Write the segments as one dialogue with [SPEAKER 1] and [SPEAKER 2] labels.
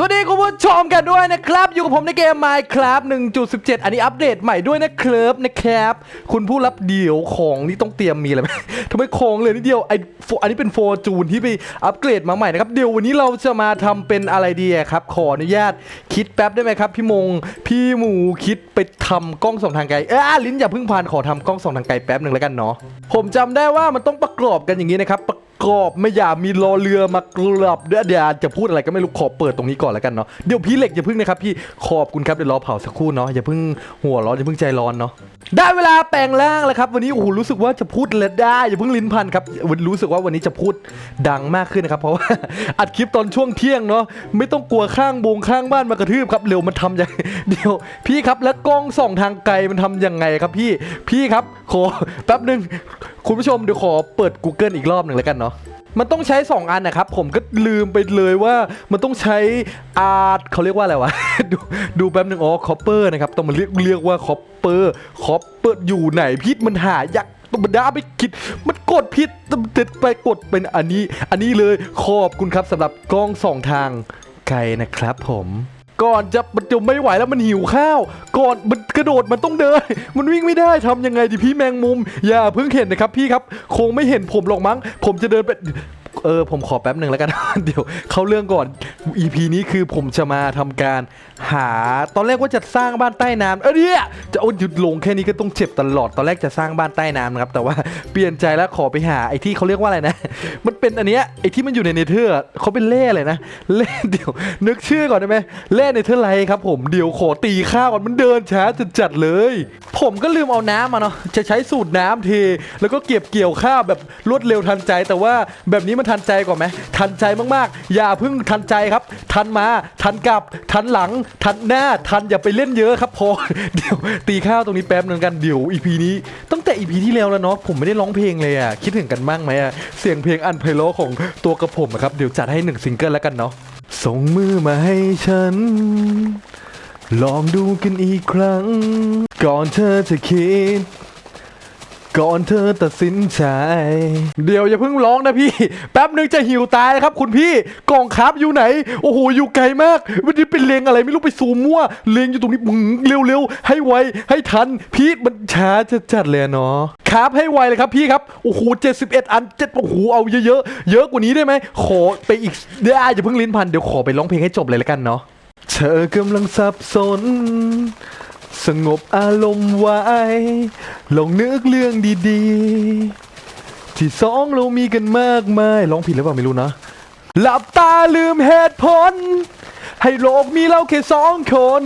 [SPEAKER 1] สวัสดีคุณผู้ชมกันด้วยนะครับ อยู่กับผมในเกม Minecraft 1.17 อันนี้อัปเดตใหม่ด้วยนะครับนะครับคุณผู้รับเดี่ยวของนี่ต้องเตรียมมีอะไรไหมทำไมของเลยนิดเดียวไออันนี้เป็นโฟจูนที่ไปอัปเกรดมาใหม่นะครับเดี๋ยววันนี้เราจะมาทำเป็นอะไรดีครับ ขออนุญาตคิดแป๊บได้ไหมครับ พี่มงพี่หมูคิดไปทำกล้องส่องทางไกลเออลิ้นอย่าเพิ่งพานขอทำกล้องส่องทางไกลแป๊บหนึ่งแล้วกันเนาะผมจำได้ว่ามันต้องประกอบกันอย่างนี้นะครับ กรอบไม่อยากมีรอเรือมากรอบเดี๋ยวเดี๋ยวจะพูดอะไรก็ไม่รู้ขอเปิดตรงนี้ก่อนแล้วกันเนาะเดี๋ยวพี่เหล็กอย่าพึ่งนะครับพี่ขอบคุณครับเดี๋ยวรอเผาสักครู่เนาะอย่าพิ่งหัวร้อนอย่าพิ่งใจร้อนเนาะได้เวลาแปลงร่างแล้วครับวันนี้โอ้โหรู้สึกว่าจะพูดแล้วได้อย่าพิ่งลิ้นพันครับวันรู้สึกว่าวันนี้จะพูดดังมากขึ้นนะครับเพราะว่าอัดคลิปตอนช่วงเที่ยงเนาะไม่ต้องกลัวข้างบงข้างบ้านมากระทืบครับเร็วมันทำอย่างเดี๋ยวพี่ครับแล้วกล้องส่องทางไกลมันทำยังไงครับพี่พี่ครับขอแป๊บนึงคุณผู้ชมเดี๋ยวขอเปิด Google อีกรอบหนึ่งแล้วกันเนาะมันต้องใช้ 2 อันนะครับ ผมก็ลืมไปเลยว่ามันต้องใช้อาร์ตเขาเรียกว่าอะไรวะ ดูดูแป๊บหนึ่งอ๋อคอปเปอร์นะครับ ต้องมาเรียกเรียกว่าคอปเปอร์คอปเปอร์อยู่ไหนพิษมันหายากต้องมาด้าไปคิด มันกดผิดต้องเด็ดไปกดเป็นอันนี้ อันนี้เลยขอบคุณครับสำหรับกล้องสองทางไกลนะครับผม ก่อนจะมันจะไม่ไหวแล้วมันหิวข้าว ก่อนมันกระโดดมันต้องเดิน มันวิ่งไม่ได้ทำยังไงดิพี่แมงมุม อย่าเพิ่งเห็นนะครับพี่ครับ คงไม่เห็นผมหรอกมั้ง ผมจะเดินไป เออผมขอแป๊บหนึ่งแล้วกัน เดี๋ยวเข้าเรื่องก่อน EP นี้คือผมจะมาทำการหาตอนแรกว่าจะสร้างบ้านใต้น้ำเออเนี่ยจะเอาหยุดลงแค่นี้ก็ต้องเจ็บตลอดตอนแรกจะสร้างบ้านใต้น้ำนะครับแต่ว่าเปลี่ยนใจแล้วขอไปหาไอ้ที่เขาเรียกว่าอะไรนะ มันเป็นอันเนี้ยไอ้ที่มันอยู่ในเนเธอร์เขาเป็นเล่อะไรนะเล่เดี๋ยว นึกชื่อก่อนได้ไหมเล่เนเธอร์ไลท์ครับผมเดี๋ยวขอตีข้าวก่อนมันเดินช้าจัดๆเลย ผมก็ลืมเอาน้ำมาเนาะจะใช้สูตรน้ำเทแล้วก็เก็บเกี่ยวข้าวแบบรวดเร็วทันใจ แต่ว่าแบบนี้มันทันใจกว่าไหมทันใจมากๆ อย่าเพิ่งทันใจครับ ทันมาทันกลับ ทันหลัง ทันหน้าทันอย่าไปเล่นเยอะครับพอเดี๋ยวตีข้าวตรงนี้แป๊บนึงกันเดี๋ยวอีพีนี้ตั้งแต่อีพีที่แล้วแล้วเนาะผมไม่ได้ร้องเพลงเลยอะคิดถึงกันบ้างไหมอะเสียงเพลงอันไพเราะของตัวกระผมะครับเดี๋ยวจัดให้หนึ่งซิงเกิลแล้วกันเนาะส่งมือมาให้ฉัน ลองดูกันอีกครั้ง ก่อนเธอจะคิด ก่อนเธอตัดสินใจ เดี๋ยวอย่าเพิ่งร้องนะพี่ แป๊บนึงจะหิวตายแล้วครับคุณพี่ กล่องครับอยู่ไหน โอ้โห อยู่ไกลมากวันนี้เป็นเลงอะไรไม่รู้ไปซูมมั่ว เลงอยู่ตรงนี้มึงเร็วๆ ให้ไว ให้ทัน พี่มันช้าจะจัดเลยเนาะครับให้ไวเลยครับพี่ครับ โอ้โห71อันเจ็ดโอ้โห เอาเยอะๆ เยอะกว่านี้ได้ไหม ขอไปอีกได้อย่าเพิ่งลิ้นพัน เดี๋ยวขอไปร้องเพลงให้จบเลยแล้วกันเนาะ เธอกำลังสับสน สงบอารมณ์ไว้ ลองนึกเรื่องดีๆ ที่สองเรามีกันมากมายร้องผิดหรือเปล่าไม่รู้นะ หลับตาลืมเหตุผล ให้โลกมีเราแค่สองคน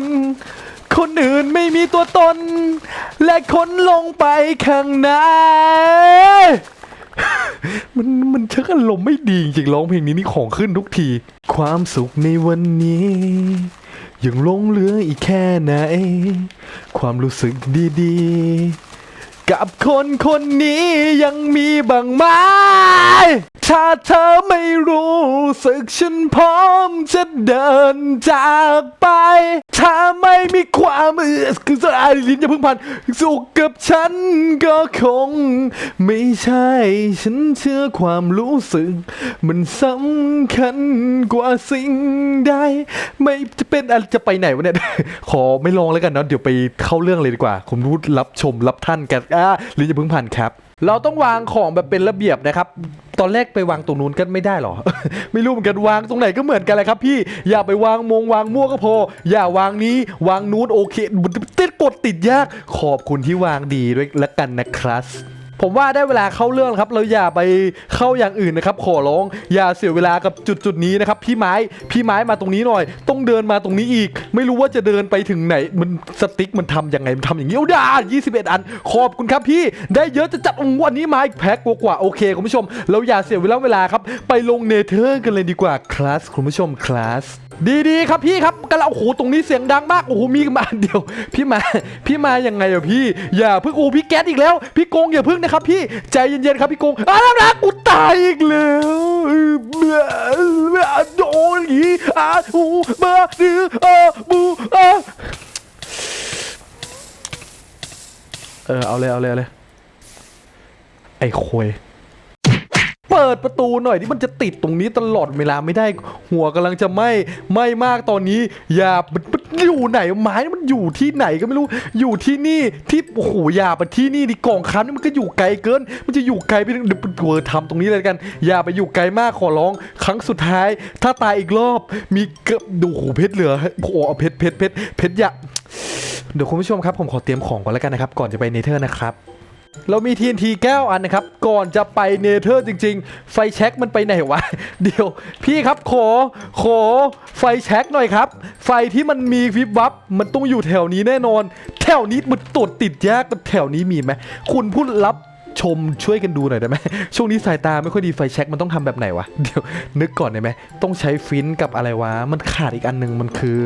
[SPEAKER 1] คนอื่นไม่มีตัวตน และคนลงไปข้างในมันมันชักอารมณ์ไม่ดีจริงๆร้องเพลงนี้นี่ของขึ้นทุกที ความสุขในวันนี้ ยังหลงเหลืออีกแค่ไหน ความรู้สึกดีๆ กับคนคนนี้ยังมีบ้างไหม ถ้าเธอไม่รู้สึกฉันพร้อมจะเดินจากไป ถ้าไม่มีความเอือคือสายลิ้นอย่าเพิ่งพัน สุขกับฉันก็คง ไม่ใช่ ฉันเชื่อความรู้สึก มันสำคัญกว่าสิ่งใด ไม่จะเป็นอะไรจะไปไหนวะเนี่ย ขอไม่ลองแล้วกันเนาะเดี๋ยวไปเข้าเรื่องเลยดีกว่าคุณรู้รับชมรับท่านกันอ่าหรือจะเพิ่งผ่านครับ เราต้องวางของแบบเป็นระเบียบนะครับ ตอนแรกไปวางตรงนู้นก็ไม่ได้หรอ ไม่รู้เหมือนกันวางตรงไหนก็เหมือนกันเลยครับ พี่อย่าไปวางมงวางมั่วก็พอ อย่าวางนี้วางนู้นโอเคติดกดติดยาก ขอบคุณที่วางดีด้วยละกันนะครับ ผมว่าได้เวลาเข้าเรื่องครับเราอย่าไปเข้าอย่างอื่นนะครับขอร้องอย่าเสียเวลากับจุดจุดนี้นะครับพี่ไม้พี่ไม้มาตรงนี้หน่อย ต้องเดินมาตรงนี้อีก ไม่รู้ว่าจะเดินไปถึงไหนมันสติ๊กมันทำยังไงมันทำอย่างนี้เอาด่า21 อัน ขอบคุณครับพี่ได้เยอะจะจัดวันนี้มาอีกแพ็คกว่าๆโอเคคุณผู้ชม เราอย่าเสียเวลาเวลาครับไปลงเนเธอร์กันเลยดีกว่าคลาสคุณผู้ชมคลาสดีๆครับพี่ครับกันแล้วโอ้โหตรงนี้เสียงดังมากโอ้โหมีมาอันเดียว พี่มาพี่มายังไงอะพี่ อย่าเพิ่งโอ้พี่แก๊สอีกแล้ว พี่โกงอย่าเพิ่งนะครับพี่ใจเย็นๆครับพี่กงอ้าวนะกูตายอีกแล้วเบื่อเบื่อโดนอีอาหูเบอร์ดือเออบูเออเออเอาเลยเอาเลยเอาเลยไอ้ควย ปิปิดประตูหน่อยที่มันจะติดตรงนี้ตลอดเวลาไม่ได้ หัวกำลังจะไหม้ไหม้มากตอนนี้ อย่ามันมันอยู่ไหนไม้มันอยู่ที่ไหนก็ไม่รู้อยู่ที่นี่ที่โอ้โหอย่าไปที่นี่ดิกล่องค้ำนี่มันก็อยู่ไกลเกิน มันจะอยู่ไกลไปถึงเดี๋ยวเวอร์ทำตรงนี้เลยกัน อย่าไปอยู่ไกลมากขอร้อง ครั้งสุดท้าย ถ้าตายอีกรอบมีเกือบดูโอ้โหเพชรเหลือโอ้โหเอาเพชรเพชรเพชรเพชรอย่าเดี๋ยวคุณผู้ชมครับผมขอเตรียมของก่อนแล้วกันนะครับ ก่อนจะไปเนเธอร์นะครับ เรามีทีนทีแก้วอันนะครับ ก่อนจะไปเนเธอร์จริง ๆ ไฟแช็กมันไปไหนวะ เดี๋ยว พี่ครับขอขอไฟแช็กหน่อยครับ ไฟที่มันมีวิบวับ มันต้องอยู่แถวนี้แน่นอน แถวนี้มันตรวจติดยากแต่แถวนี้มีไหมคุณผู้รับ ชมช่วยกันดูหน่อยได้ไหมช่วงนี้สายตาไม่ค่อยดีไฟแช็กมันต้องทำแบบไหนวะเดี๋ยวนึกก่อนได้ไหมต้องใช้ฟินกับอะไรวะมันขาดอีกอันหนึ่งมันคือ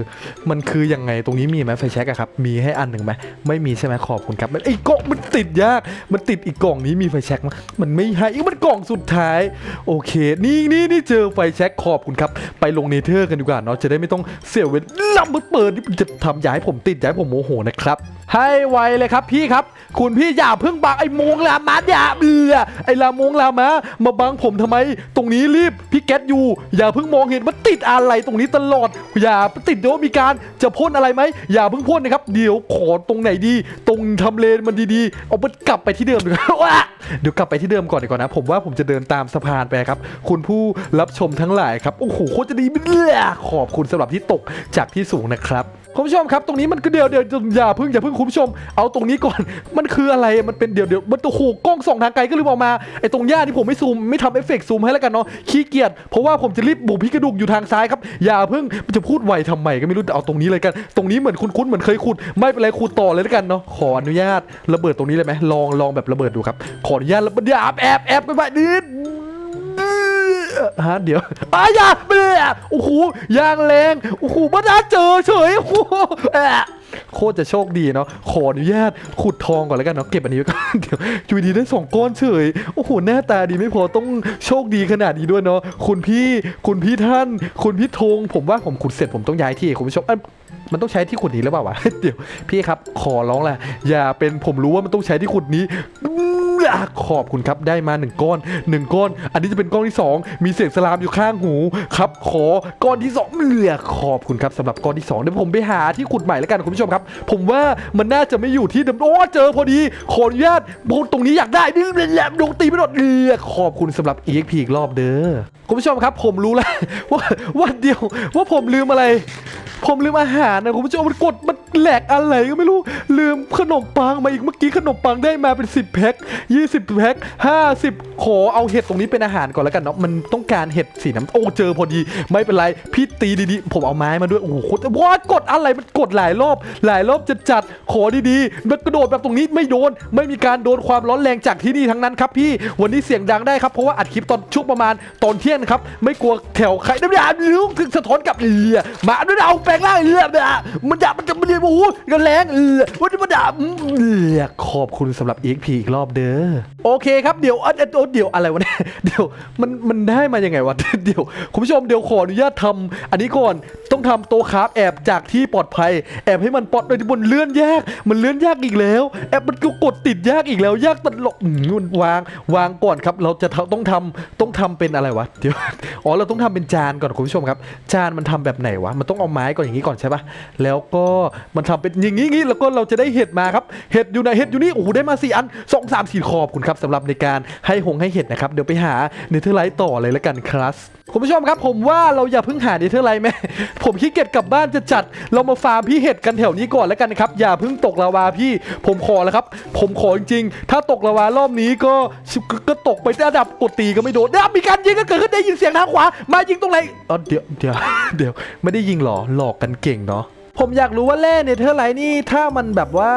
[SPEAKER 1] มันคือยังไงตรงนี้มีไหมไฟแช็กอะครับมีให้อันหนึ่งไหมไม่มีใช่ไหมขอบคุณครับมันไอ้กล่องมันติดยาก มันติดอีกกล่องนี้มีไฟแช็กมันไม่ให้อีกมันกล่องสุดท้าย โอเค นี่นี่นี่เจอไฟแช็กขอบคุณครับ ไปลงเนเธอร์กันดีกว่าเนาะจะได้ไม่ต้องเสียเวลามันเปิดนี่จะทำย้ายผมติดย้ายผมโมโหนะครับให้ไวเลยครับพี่ครับ คุณพี่อย่าเพิ่งบังไอ้โมงลามาอย่าเบื่อไอ้ลามงลามามาบังผมทำไม ตรงนี้รีบพี่แก๊สอยู่ อย่าเพิ่งมองเห็นมันติดอะไรตรงนี้ตลอด อย่าติดเดี๋ยวมีการจะพ่นอะไรไหมอย่าเพิ่งพ่นนะครับเดี๋ยวขอตรงไหนดี ตรงทำเลมันดีๆเอามันกลับไปที่เดิมดีกว่าว้าเดี๋ยวกลับไปที่เดิมก่อนดีกว่านะผมว่าผมจะเดินตามสะพานไปครับ คุณผู้รับชมทั้งหลายครับโอ้โหโคตรจะดีเบื่อขอบคุณสำหรับที่ตกจากที่สูงนะครับ คุณผู้ชมครับตรงนี้มันก็เดี๋ยวเดี๋ยวอย่าเพิ่งอย่าเพิ่งคุณผู้ชม เอาตรงนี้ก่อน มันคืออะไรมันเป็นเดี๋ยวเดี๋ยวมันโอ้โหกล้องส่องทางไกลก็ลืมออกมาไอ้ตรงหญ้าที่ผมไม่ซูมไม่ทำเอฟเฟกต์ซูมให้แล้วกันเนาะขี้เกียจเพราะว่าผมจะรีบบุกพี่กระดูกอยู่ทางซ้ายครับอย่าเพิ่งจะพูดไวทำไมก็ไม่รู้แต่เอาตรงนี้เลยกัน ตรงนี้เหมือนคุ้นๆเหมือนเคยขุดไม่เป็นไรขุดต่อเลยแล้วกันเนาะขออนุญาตระเบิดตรงนี้เลยไหมลองลองแบบระเบิดดูครับขออนุญาตระเบิดอย่าแอบแอบไปไปนิด ฮะเดี๋ยวอายาเบื่อโอ้โหยางแรงโอ้โหมาได้เจอเฉยโอ้โหแอะโคตรจะโชคดีเนาะขออนุญาตขุดทองก่อนแล้วกันเนาะเก็บอันนี้ไว้ก่อนเดี๋ยวอยูดีได้สองก้อนเฉยโอ้โหหน้าตาดีไม่พอต้องโชคดีขนาดนี้ด้วยเนาะคุณพี่คุณพี่ท่าน คุณพี่ธงผมว่าผมขุดเสร็จผมต้องย้ายที่คุณผู้ชมมันต้องใช้ที่ขุดนี้หรือเปล่าวะเดี๋ยวพี่ครับขอร้องแหละอย่าเป็นผมรู้ว่ามันต้องใช้ที่ขุดนี้ ขอบคุณครับได้มาหนึ่งก้อนหนึ่งก้อน อันนี้จะเป็นก้อนที่สองมีเสียงสลามอยู่ข้างหูครับ ขอก้อนที่สองเหลือขอบคุณครับสำหรับก้อนที่สองเดี๋ยวผมไปหาที่ขุดใหม่แล้วกันคุณผู้ชมครับ ผมว่ามันน่าจะไม่อยู่ที่เดิมโอ้เจอพอดีขออนุญาตบนตรงนี้อยากได้นี่แหลมดงตีไม่โดเหลือขอบคุณสำหรับ EXP อีกรอบเด้อคุณผู้ชมครับ ผมรู้แล้วว่าว่าเดียวว่าผมลืมอะไร ผมลืมอาหารนะคุณผู้ชมมันกดมันแหลกอะไรก็ไม่รู้ลืมขนมปังมาอีกเมื่อกี้ขนมปังได้มาเป็น 10แพ็ค20แพ็ค50 ขอเอาเห็ดตรงนี้เป็นอาหารก่อนแล้วกันเนาะมันต้องการเห็ดสีน้ำโอ้เจอพอดีไม่เป็นไรพี่ตีดีๆ ผมเอาไม้มาด้วยโอ้โหโคตรว้ากดอะไรมันกดหลายรอบหลายรอบจะจัดขอดีๆมันกระโดดแบบตรงนี้ไม่โดนไม่มีการโดนความร้อนแรงจากที่นี่ทั้งนั้นครับพี่วันนี้เสียงดังได้ครับเพราะว่าอัดคลิปตอนช่วงประมาณตอนเที่ยงครับไม่กลัวแถวใครน้ำยาลิ้วถึงสะท้อนกับเอือมาด้วยเอาแปลงร่างเอือมันด่ามันจะมันเรียนโอ้โหกันแรงเออวันนี้มันด่าอืมเอือขอบคุณสำหรับ EXP อีกรอบเด้อโอเคครับเดี๋ยวอะเดี๋ยวเดี๋ยวอะไรวะเนี่ยเดี๋ยวมันมันได้มายังไงวะเดี๋ยวคุณผู้ชมเดี๋ยวขออนุญาตทำอันนี้ก่อนต้องทำโต๊ะคราฟแอบจากที่ปลอดภัย แอบให้มันปลอดโดยที่บนเลื่อนยากมันเลื่อนยากอีกแล้ว แอบมันก็กดติดยากอีกแล้ว ยากตลกอืมวางวางก่อนครับ เราจะทำต้องทำต้องทำเป็นอะไรวะเดี๋ยว อ๋อเราต้องทำเป็นจานก่อนคุณผู้ชมครับ จานมันทำแบบไหนวะมันต้องเอาไม้ก่อนอย่างนี้ก่อนใช่ปะแล้วก็มันทำเป็นอย่างนี้งนี้แล้วก็เราจะได้เห็ดมาครับเห็ดอยู่ไหนเห็ดอยู่นี่โอ้โหได้มาสี่อันสองสามสี่ขอบคุณครับสำหรับในการให้หงให้เห็ดนะครับเดี๋ยวไปหาเนเธอร์ไลท์ต่อเลยแล้วกันครับคุณผู้ชมครับผมว่าเราอย่าเพิ่งหาเนเธอร์ไลท์ไหมผมขี้เกียจกลับบ้านจะจัด เรามาฟาร์มพี่เห็ดกันแถวนี้ก่อนแล้วกันนะครับอย่าเพิ่งตกลาวาพี่ ผมขอแล้วครับ ผมขอจริงๆถ้าตกลาวารอบนี้ก็ก็ตกไประดับกดตีก็ไม่โดนเดี๋ยวมีการยิงกันเกิดขึ้นได้ยินเสียงทางขวา มายิงตรงไหนเออเดี๋ยวเดี๋ยวเดี๋ยวไม่ได้ยิงหรอหลอกกันเก่งเนาะผมอยากรู้ว่าแร่เนเธอร์ไลท์นี่ถ้ามันแบบว่า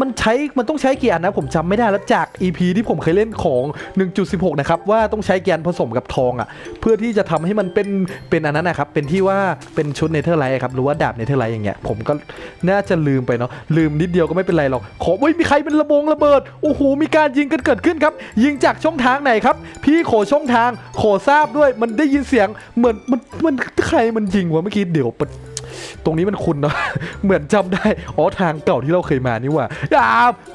[SPEAKER 1] มันใช้มันต้องใช้กี่อันนะผมจำไม่ได้แล้วจาก EP ที่ผมเคยเล่นของ 1.16 นะครับ ว่าต้องใช้แกนผสมกับทองอะ่ะ เพื่อที่จะทำให้มันเป็นเป็นอันนั้นนะครับ เป็นที่ว่าเป็นชุดเนเธอร์ไลท์ครับหรือว่าดาบเนเธอร์ไลท์อย่างเงี้ยผมก็น่าจะลืมไปเนาะลืมนิดเดียวก็ไม่เป็นไรหรอกขอเฮ้ยมีใครเป็นระบงระเบิดโอ้โหมีการยิงกันเกิดขึ้นครับ ยิงจากช่องทางไหนครับ พี่ขอช่องทางขอทราบด้วยมันได้ยินเสียงเหมือนมันมันใครมันยิงวะเมื่อกี้เดี๋ยวปะ ตรงนี้มันคุณเนาะเหมือนจำได้อ๋อทางเก่าที่เราเคยมานี่ว่าอ่า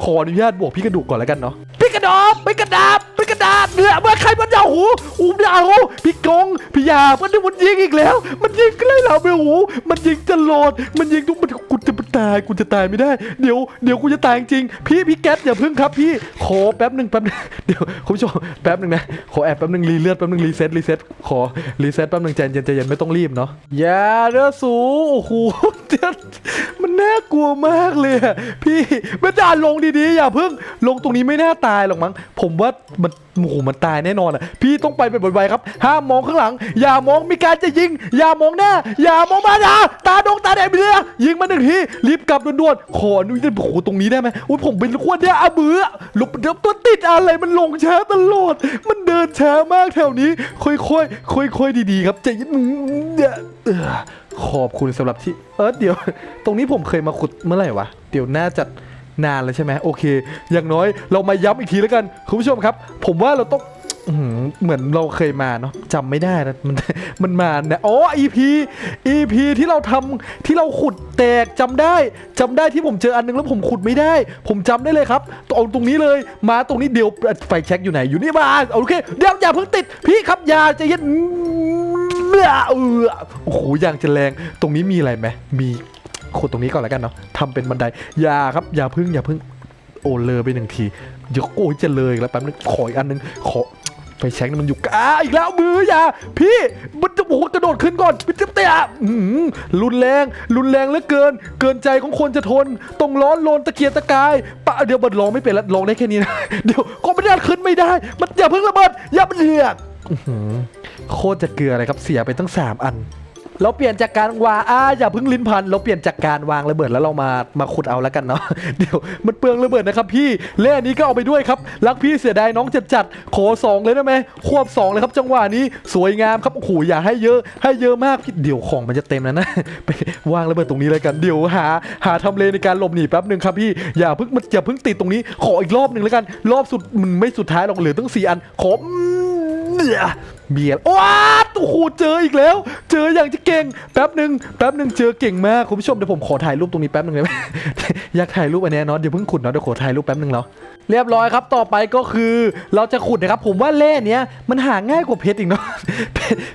[SPEAKER 1] ขออนุญาตบวกพี่กระดูกก่อนแล้วกันเนาะพี่กระดอบพี่กระดาบพี่กระดาบเนี่ยเมื่อใครมันยาวหูอูยาหูพี่กงพี่ยามันมันยิงอีกแล้ว มันยิงใกล้เราไปหูมันยิงตลอดมันยิงทุกมันกูจะ ตายกูจะตายไม่ได้ เดี๋ยวเดี๋ยวกูจะตายจริง พี่พี่แก๊สอย่าพึ่งครับพี่ ขอแป๊บหนึ่งแป๊บหนึงเดี๋ยวคุณผู้ชมแป๊บหนึ่งนะ ขอแอบแป๊บหนึ่งรีเลือดแป๊บหนึ่งรีเซ็ตรีเซ็ตขอรีเซ็ตแป๊บหนึ่งใจเย็นใจเย็นไม่ต้องรีบเนาะอย่าเด้อสูโอ้โหเดี๋ยวมันน่ากลัวมากเลยพี่ไม่ได้ลงดีๆอย่าเพิ่งลงตรงนี้ไม่น่าตายหรอกมั้ง ผมว่ามันโอ้โหมันตายแน่นอนอะ พี่ต้องไปเป็นไวๆครับ ห้ามมองข้างหลัง อย่ามองมีการจะยิง อย่ามองหน้า อย่ามองมาอย่าตาดงตาแดงไปเลยยิงมาหนึ่งทีรีบกลับด่วนๆขออนุญาตโอ้โหตรงนี้ได้ไหมอุ้ยผมเป็นคนเนี่ยอาเบือหลบเดี๋ยวตัวติดอะไรมันลงช้าตลอด มันเดินช้ามากแถวนี้ ค่อยๆค่อยๆดีๆ ครับใจเย็นเดืออขอบคุณสำหรับที่เออเดี๋ยว ตรงนี้ผมเคยมาขุดเมื่อไหร่วะเดี๋ยวน่าจะนานแล้วใช่ไหมโอเค อย่างน้อยเรามาย้ำอีกทีแล้วกันคุณผู้ชมครับ ผมว่าเราต้อง เหมือนเราเคยมาเนาะจำไม่ได้นะมันมันมาเนี่ยอ๋อ EP EP ที่เราทำที่เราขุดแตกจำได้จำได้ที่ผมเจออันนึงแล้วผมขุดไม่ได้ ผมจำได้เลยครับเอาตรงนี้เลยมาตรงนี้เดี๋ยวไฟแช็กอยู่ไหนอยู่นี่มาโอเคเดี๋ยวอย่าเพิ่งติดพี่ครับอย่าใจะเย็นเออโอ้โหอย่างจะแรงตรงนี้มีอะไรไหมมีขุดตรงนี้ก่อนแล้วกันเนาะทำเป็นบันไดอย่าครับอย่าพึ่งอย่าพึ่งโอ้เลยไปหนึ่งทีเดี๋ยวโอ้ยจะเลยแล้วแป๊บนึงขออีกอันนึงขอ ไฟแช็กนี่มันอยู่อ่าอีกแล้วมืออย่าพี่มันจะโอ้โหกระโดดขึ้นก่อนมันจะเตะอื้อหือรุนแรงรุนแรงเหลือเกิน เกินใจของคนจะทนต้องร้อนโลนตะเกียกตะกายปะเดี๋ยวบัดลองไม่เป็นแล้วลองได้แค่นี้นะเดี๋ยวก็ไม่ได้ขึ้นไม่ได้ มันอย่าเพิ่งระเบิดอย่าเลือกอื้อหือโคตรจะเกลือเลยครับเสียไปตั้งสามอัน เราเปลี่ยนจากการวางอ่าอย่าพิ่งลิ้นพัน เราเปลี่ยนจากการวางระเบิดแล้วเรามามาขุดเอาแล้วกันเนาะ เดี๋ยวมันเปลืองระเบิดนะครับพี่ เล่นนี้ก็เอาไปด้วยครับ รักพี่เสียดายน้องจัดจัดขอสองเลยได้ไหมควบสองเลยครับจังหวะนี้สวยงามครับ โอ้โหอย่าให้เยอะ ให้เยอะมากพี่เดี๋ยวของมันจะเต็มแล้วนะ ไปวางระเบิดตรงนี้เลยกัน เดี๋ยวหาหาทำเลในการหลบหนีแป๊บหนึ่งครับพี่ อย่าพิ่งมันอย่าพิ่งติดตรงนี้ ขออีกรอบหนึ่งแล้วกัน รอบสุดมันไม่สุดท้ายหรอกเหลือตั้งสี่อัน ขอ เบียร์ว้าโอ้โหเจออีกแล้ว เจออย่างที่เก่งแป๊บหนึ่งแป๊บหนึ่งเจอเก่งมากคุณผู้ชมเดี๋ยวผมขอถ่ายรูปตรงนี้แป๊บหนึ่งเลยไหมอยากถ่ายรูปอันนี้เนาะเดี๋ยวเพิ่งขุดเนาะเดี๋ยวขอถ่ายรูปแป๊บหนึ่งแล้วเรียบร้อยครับต่อไปก็คือเราจะขุดนะครับ ผมว่าแร่เนี้ยมันหาง่ายกว่าเพชรอีกเนาะ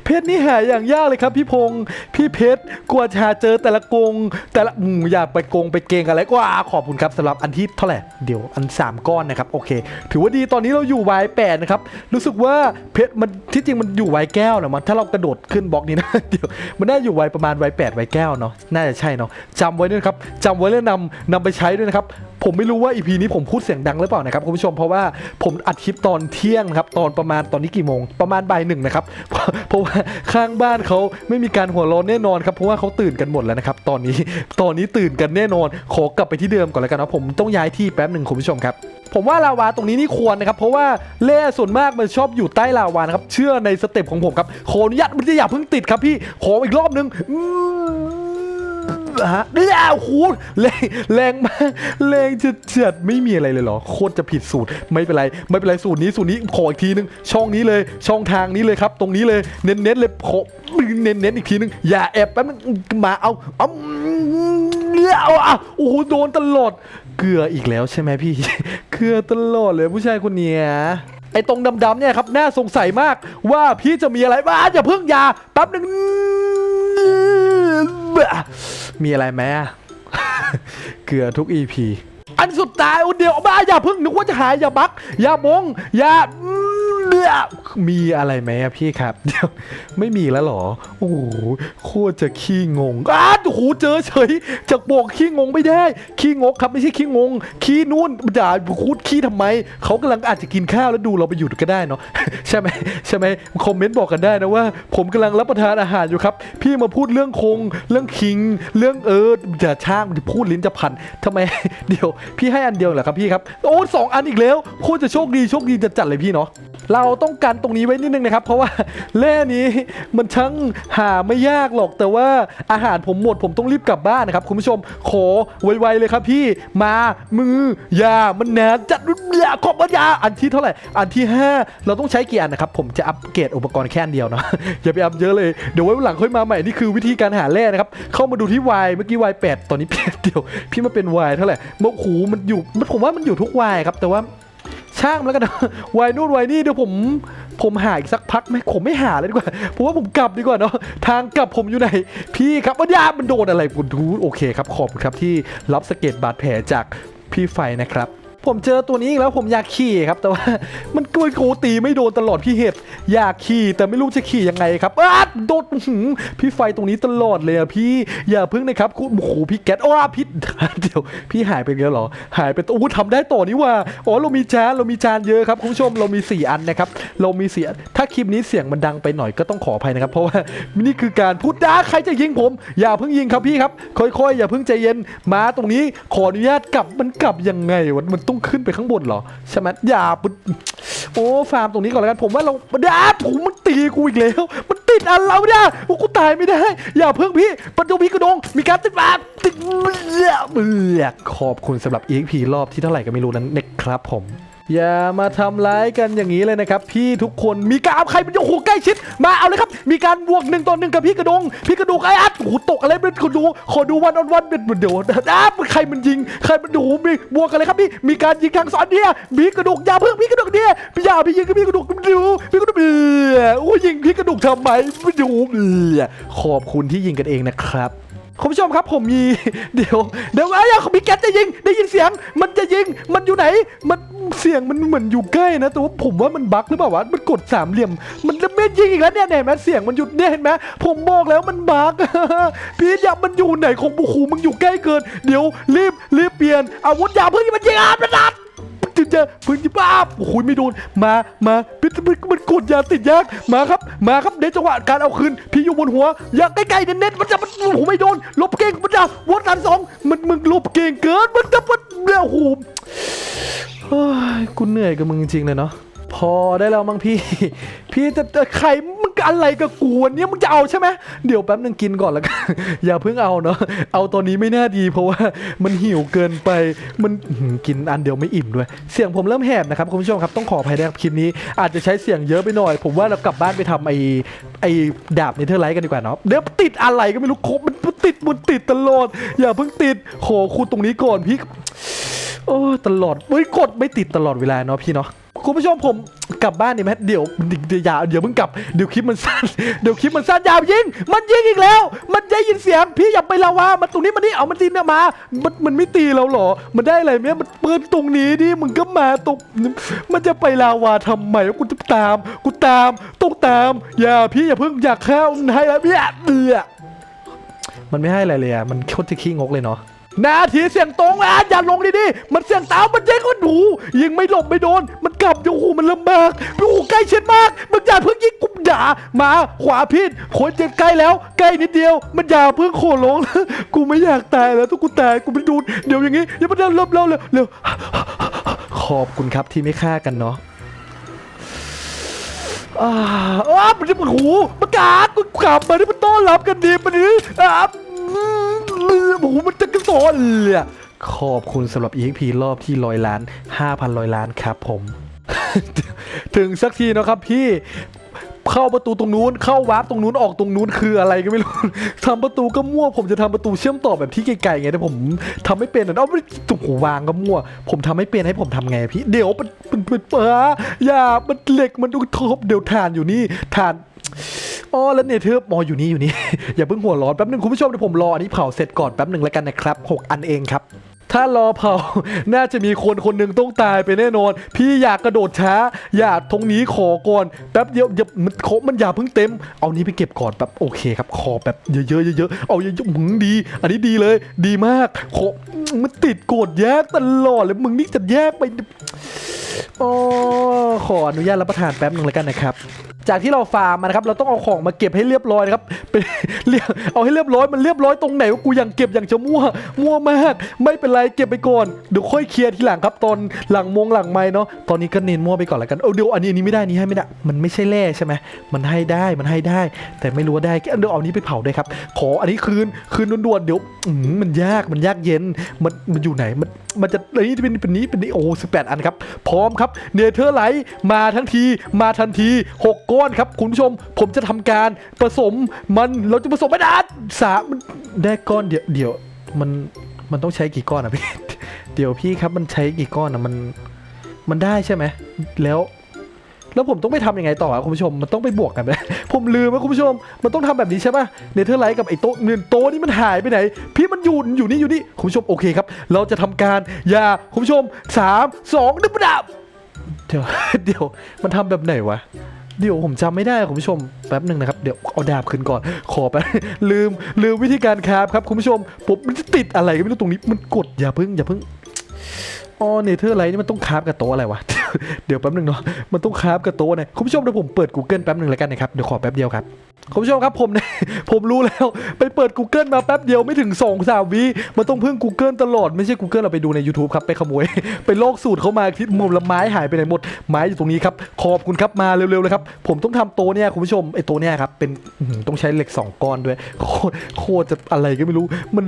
[SPEAKER 1] เพชรนี่หาอย่างยากเลยครับพี่พงศ์พี่เพชรกลัวชาเจอแต่ละกง แต่ละอืมอยากไปกงไปเกงอะไรก็อ่าขอบคุณครับสำหรับอันที่เท่าไหร่เดี๋ยวอันสามก้อนนะครับโอเค ถือว่าดีตอนนี้เราอยู่วายแปดนะครับรู้สึกว่าเพชรมันที่จริงมันอยู่ไวแก้วเนะมันถ้าเรากระโดดขึ้นบล็อกนี้นะเดี๋ยวมันน่าอยู่ไวประมาณไวแปดไวแก้วเนาะน่าจะใช่เนาะจำไว้ด้วยครับจำไว้แล้วนำนำไปใช้ด้วยนะครับ ผมไม่รู้ว่าอีพีนี้ผมพูดเสียงดังหรือเปล่านะครับคุณผู้ชมเพราะว่าผมอัดคลิปตอนเที่ยงครับตอนประมาณตอนนี้กี่โมง ประมาณบ่ายหนึ่งนะครับเพราะว่าข้างบ้านเขาไม่มีการหัวเร้อนแน่นอนครับเพราะว่าเขาตื่นกันหมดแล้วนะครับตอนนี้ตอนนี้ตื่นกันแน่นอน ขอกลับไปที่เดิมก่อนแล้วกันนะผมต้องย้ายที่แป๊บหนึ่งคุณผู้ชมครับผมว่าลาวาตรงนี้นี่ควรนะครับ เพราะว่าแร่ส่วนมากมันชอบอยู่ใต้ลาวานะครับ เชื่อในสเต็ปของผมครับขออนุญาตมันจะอย่าเพิ่งติดครับพี่ขออีกรอบหนึงอื ฮะเนี่ยโอ้โหแรงแรงมากแรงจะจัดไม่มีอะไรเลยเหรอโคตรจะผิดสูตรไม่เป็นไร ไม่เป็นไรสูตรนี้สูตรนี้ขออีกทีนึง ช่องนี้เลย ช่องทางนี้เลยครับ ตรงนี้เลยเน้นเน้นๆเลยขอเน้นเน้นๆอีกทีนึง อย่าแอบแป๊บนึงมาเอาเอาเนี่ยเอาอะโอ้โหโดนตลอดเกลืออีกแล้วใช่ไหมพี่เกลือตลอดเลยผู้ชายคนเนี้ยไอ้ตรงดำๆเนี่ยครับน่าสงสัยมากว่าพี่จะมีอะไรบ้าอย่าเพิ่งยาแป๊บหนึ่ง มีอะไรไหมเกือทุก EP อันสุดท้ายอุเดียวบ้าอย่าพึ่งนึกว่าจะหายอย่าบักอย่าบงอย่า มีอะไรไหมอะพี่ครับเดี๋ยวไม่มีแล้วหรอ โอ้โหโคตรจะขี้งงอ้าโอ้โหเจอเฉยจากบอกขี้งงไม่ได้ ขี้งกครับไม่ใช่ขี้งง ขี้นู่นด่าคูดขี้ทำไม เขากำลังอาจจะกินข้าวแล้วดูเราไปอยู่ก็ได้เนาะใช่ไหมใช่ไหมคอมเมนต์บอกกันได้นะว่า ผมกำลังรับประทานอาหารอยู่ครับ พี่มาพูดเรื่องคง เรื่องคิง เรื่องเอออย่าช่างจะพูดลิ้นจะพันทำไมเดี๋ยวพี่ให้อันเดียวเหรอครับพี่ครับโอ้สองอันอีกแล้วโคตรจะโชคดีโชคดีจะจัดเลยพี่เนาะเราต้องการตรงนี้ไว้นิดนึงนะครับ เพราะว่าแร่นี้มันช่างหาไม่ยากหรอก แต่ว่าอาหารผมหมดผมต้องรีบกลับบ้านนะครับ คุณผู้ชมขอไวๆเลยครับพี่มามือยามันแหนจัดยาขอบยาอันที่เท่าไหร่อันที่ 5 เราต้องใช้กี่อันนะครับ ผมจะอัปเกรดอุปกรณ์แค่เดียวเนาะอย่าไปอัพเยอะเลยเดี๋ยวไว้วันหลังค่อยมาใหม่นี่คือวิธีการหาแร่นะครับเข้ามาดูที่ Y เมื่อกี้ Y 8ตอนนี้8เดียวพี่มาเป็น Y เท่าไหร่โอ้โหมันอยู่มันผมว่ามันอยู่ทุก Y ครับแต่ว่า ช่างแล้วกันนะวัยนู่นวัยนี่เดี๋ยวผมผมหาอีกสักพักไหมผมไม่หาเลยดีกว่าผมว่าผมกลับดีกว่าเนาะทางกลับผมอยู่ไหนพี่ครับวันยามันโดนอะไรคุณทูโอเคครับขอบคุณครับที่รับสเก็ตบาดแผลจากพี่ไฟนะครับ ผมเจอตัวนี้อีกแล้วผมอยากขี่ครับ แต่ว่ามันกลัวโกตีไม่โดนตลอดพี่เห็ดอยากขี่แต่ไม่รู้จะขี่ยังไงครับอ้าโดนอื้อหือพี่ไฟตรงนี้ตลอดเลยอะพี่อย่าพึ่งนะครับคุณโอ้โหพี่แก๊สอ้าพิษเดี๋ยวพี่หายไปแล้วเหรอ หายไปโอ้ทำได้ต่อนี่ว่าอ๋อเรามีจานเรามีจานเยอะครับคุณผู้ชมเรามี 4 อันนะครับเรามีเสียถ้าคลิปนี้เสียงมันดังไปหน่อยก็ต้องขออภัยนะครับ เพราะว่านี่คือการพูดด่าใครจะยิงผม อย่าเพิ่งยิงครับพี่ครับค่อยๆ อย่าเพิ่งใจเย็นมาตรงนี้ขออนุญาตกลับมันกลับยังไงวะมันตต้องขึ้นไปข้างบนเหรอใช่ไหมอย่าปึ๊โอ้ฟาร์มตรงนี้ก่อนแล้วกันผมว่าเราด่าถูมันตีกูอีกแล้วมันติดอันเราเนี่ยโอ้กูตายไม่ได้ อย่าเพิ่งพี่ปัจจุบันกระดง มีการติดบาดติดเบื่อเบื่อขอบคุณสำหรับ EXP รอบที่เท่าไหร่ก็ไม่รู้นั้นนะครับผม อย่ามาทำร้ายกันอย่างนี้เลยนะครับ พี่ทุกคนมีการใครมันโอ้โหใกล้ชิด มาเอาเลยครับ มีการบวกหนึ่งต่อหนึ่งกับพี่กระดง พี่กระดงไอ้อัดโอ้โหตกอะไรเป็นขอดูขอดูวันออนวันเป็นเดี๋ยวอ้าใครมันยิงใครมันดูมีบวกกันเลยครับพี่มีการยิงทางซ้อนเนี่ยพี่กระดงอย่าเพิ่งพี่กระดงเนี่ยพี่อย่าพี่ยิงกับพี่กระดงดูพี่กระดงเออโอ้ยยิงพี่กระดงทำไมไม่ดูเออขอบคุณที่ยิงกันเองนะครับ คุณผู้ชมครับผมมี เดี๋ยวเดี๋ยวไอ้ยามีแก๊สจะยิง ได้ยินเสียง มันจะยิง มันอยู่ไหน มันเสียงมันเหมือนอยู่ใกล้นะ แต่ว่าผมว่ามันบั๊กหรือเปล่าวะ มันกดสามเหลี่ยม มันจะไม่ยิงอีกแล้วเนี่ยเห็นไหมเสียงมันหยุดเนี่ยเห็นไหมผมบอกแล้วมันบั๊กพี่อย่ามันอยู่ไหนของบุคูมึงอยู่ใกล้เกิน เดี๋ยวรีบรีบเปลี่ยนอาวุธยาเพิ่งมันยิงอาบนะนัด จึงจะพึ่งที่ป้าบโอ้โหไม่โดนมามาพี่มันมันกดยาติดยากมาครับ มาครับในจังหวะการเอาคืนพี่อยู่บนหัวอย่าใกล้ๆเน้นๆมันจะมันโอ้โหไม่โดนลบเก่งมันจะวัดกันสองมันมึงลบเก่งเกินมันจะมันโอ้โหเฮ้ยกูเหนื่อยกับมึงจริงๆเลยเนาะพอได้แล้วมั้งพี่ พี่จะจะใคร อะไรกับกูวันนี้มึงจะเอาใช่ไหมเดี๋ยวแป๊บนึงกินก่อนและกันอย่าเพิ่งเอาเนาะเอาตอนนี้ไม่น่าดี เพราะว่ามันหิวเกินไปมันกินอันเดียวไม่อิ่มด้วย เสียงผมเริ่มแหบนะครับคุณผู้ชมครับต้องขออภัยนะครับคลิปนี้อาจจะใช้เสียงเยอะไปหน่อย ผมว่าเรากลับบ้านไปทำไอ้ไอ้ดาบเนเธอร์ไลท์กันดีกว่าเนาะเดี๋ยวติดอะไรก็ไม่รู้ครบมันมันติดมันติดตลอด อย่าเพิ่งติดขอคุณตรงนี้ก่อนพี่โอ้ตลอดไม่กดไม่ติดตลอดเวลาเนาะพี่เนาะคุณผู้ชมผม กลับบ้านดีไหมเดี๋ยวเดี๋ยวอย่าเดี๋ยวมึงกลับเดี๋ยวคลิปมันสั้นเดี๋ยวคลิปมันสั้นย่ายิง มันยิงอีกแล้ว มันได้ยินเสียงพี่อย่าไปละวามันตรงนี้มันนี่เอามันตีเนี่ยมา มันมันไม่ตีเราหรอ มันได้อะไรไหมมันปิดตรงนี้ดิมึงก็มาตรงมันจะไปลาวาทำไมวะกูจะตามกูตามต้องตาม อย่าพี่อย่าเพิ่งอยากเข้าให้แล้วพี่เดือมันไม่ให้อะไรเลยอะมันโคตรจะขี้งกเลยเนาะนาทีเสียงตรงอะอย่าลงดิๆมันเสียงตามมันเจ๊ก็ดูยิงไม่หลบไม่โดนมัน กลับโอ้โหมันลำบากโอ้โหใกล้เชิดมากมันอย่าเพิ่งยิงกุมด่ามาขวาพิษคนจะใกล้แล้ว ใกล้นิดเดียว มันอย่าเพิ่งโขลงกูไม่อยากตายแล้วทุกกูตายกูไม่ดูดเดี๋ยวอย่างงี้อย่ามาเริ่มเริ่มเร็วเร็วเร็วขอบคุณครับที่ไม่ฆ่ากันเนาะอ่าอ้ามันจะโอ้โหประกาศกูกลับมาที่มันต้อนรับกันดีมันนี้อ่าอืมโอ้โหมันจะกระสอนเลยขอบคุณสำหรับ EXP รอบที่ร้อยล้าน 5,000ร้อยล้านครับผม ถึงสักทีนะครับพี่เข้าประตูตรงนู้นเข้าวาร์ปตรงนู้นออกตรงนู้นคืออะไรก็ไม่รู้ทำประตูก็มั่ว ผมจะทำประตูเชื่อมต่อแบบที่ไกลๆไงแต่ผมทำไม่เป็นอะเอาไม่ตุกหัววางก็มั่ว ผมทำไม่เป็นให้ผมทำไงพี่เดี๋ยวมันมันเปล่าอย่ามันเหล็กมันดูทบเดี๋ยวฐานอยู่นี่ฐานอ๋อแล้วเนี่ยเธอมออยู่นี่อยู่นี่อย่าเพิ่งหัวร้อนแป๊บหนึงคุณผู้ชมเดี๋ยวผมรออันนี้เผาเสร็จก่อนแป๊บหนึ่งแล้วกันนะครับหกอันเองครับ ถ้ารอเผา น่าจะมีคนคนหนึ่งต้องตายไปแน่นอน พี่อยากกระโดดช้า อยากตรงนี้ขอก่อนแป๊บเดียวอย่ามันโคมันอย่าเพิ่งเต็ม เอานี้ไปเก็บก่อนแบบโอเคครับขอแบบเยอะๆเยอะๆเอาเยอะๆมึงดี อันนี้ดีเลย ดีมากขอมันติดโกรธแยกตลอดเลยมึงนี่จะแยกไปอ๋อขออนุญาตรับประทานแป๊บหนึ่งแล้วกันนะครับจากที่เราฟาร์มมานะครับ เราต้องเอาของมาเก็บให้เรียบร้อยนะครับเป็นเรียกเอาให้เรียบร้อยมันเรียบร้อยตรงไหนว่ากูยังเก็บอย่างจะมั่วมั่วมาก ไม่เป็นไรเก็บไปก่อนเดี๋ยวค่อยเคลียร์ทีหลังครับตอนหลังมงหลังไม่เนาะตอนนี้ก็เน้นมั่วไปก่อนแล้วกันเอาเดี๋ยวอันนี้อันนี้ไม่ได้นนี้ให้ไม่ได้มันไม่ใช่แร่ใช่ไหมมันให้ได้มันให้ได้ แต่ไม่รู้ว่าได้เดี๋ยวเอาอันนี้ไปเผาด้วยครับ ขออันนี้คืนคืนด่วนๆเดี๋ยวมันยากมันยากเย็นมันมันอยู่ไหนมันมันจะอันนี้เป็นเป็นนี้เป็นนี้โอ้สิบแปดอันครับ พร้อมครับเนเธอร์ไลท์มาทั้งทีมาทันที 6 ก้อนครับ คุณผู้ชม ผมจะทำการผสมมันเราจะผสมไม่ได้สามได้ก้อนเดี๋ยวเดี๋ยวมัน มันต้องใช้กี่ก้อนอะพี่ เดี๋ยวพี่ครับมันใช้กี่ก้อนอะมัน มันได้ใช่ไหม แล้ว แล้วผมต้องไปทำยังไงต่ออะคุณผู้ชม มันต้องไปบวกกันไหมผมลืมนะคุณผู้ชม มันต้องทำแบบนี้ใช่ปะเนเธอร์ไลท์กับไอ้โต๊ะเงินโต๊ะนี่มันหายไปไหน พี่มันอยู่อยู่นี่อยู่นี่ คุณผู้ชมโอเคครับ เราจะทำการ อย่าคุณผู้ชมสามสองดึบดับเดี๋ยวเดี๋ยวมันทำแบบไหนวะ เดี๋ยวผมจำไม่ได้คุณผู้ชมแป๊บหนึ่งนะครับ เดี๋ยวเอาดาบขึ้นก่อน ขอแป๊บลืมลืมวิธีการคราฟครับคุณผู้ชมผมมันจะติดอะไรก็ไม่รู้ตรงนี้มันกดอย่าเพิ่งอย่าเพิ่งอ๋อเนเธอร์ไลท์นี่มันต้องคราฟกับโต๊ะอะไรวะเดี๋ยวแป๊บหนึ่งเนาะมันต้องคราฟกับโต๊ะนะคุณผู้ชมเดี๋ยวผมเปิด Google แป๊บหนึ่งแล้วกันนะครับเดี๋ยวขอแป๊บเดียวครับ คุณผู้ชมครับผมเนี่ยผมรู้แล้วไปเปิด Google มาแป๊บเดียวไม่ถึง2องสามวิมันต้องพึ่ง Google ตลอดไม่ใช่ Google เราไปดูใน YouTube ครับ ไปขโมย ไปลอกสูตรเขามาคิดมุมละไม้หายไปไหนหมด ไม้อยู่ตรงนี้ครับ ขอบคุณครับมาเร็วๆเลยครับ ผมต้องทำโตเนี่ยคุณผู้ชมไอ้โตเนี่ยครับเป็นต้องใช้เหล็กสองก้อนด้วย โคตรโคตรจะอะไรก็ไม่รู้ มัน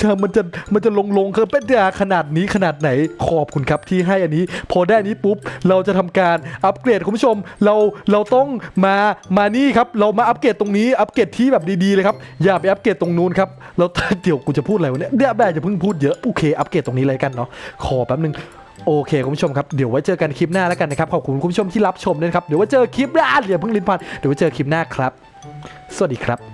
[SPEAKER 1] จะมันจะมันจะลงลงๆคือเป็นยาขนาดนี้ขนาดไหนขอบคุณครับที่ให้อันนี้ พอได้นี้ปุ๊บเราจะทำการอัปเกรดคุณผู้ชมเราเราต้องมามานี่ครับเรามาอัปเกรดตรงนี้อัปเกรดที่แบบดีๆเลยครับอย่าไปอัปเกรดตรงนู้นครับแล้วเดี๋ยวกูจะพูดอะไรวะเนี่ยเดี๋ยวแบบจะเพิ่งพูดเยอะโอเคอัปเกรดตรงนี้เลยกันเนาะขอแป๊บนึงโอเคคุณผู้ชมครับเดี๋ยวไว้เจอกันคลิปหน้าแล้วกันนะครับขอบคุณคุณผู้ชมที่รับชมด้วยนะครับเดี๋ยวไว้เจอคลิปหน้าอย่าเพิ่งลิ้นพันเดี๋ยวไว้เจอคลิปหน้าครับ สวัสดีครับ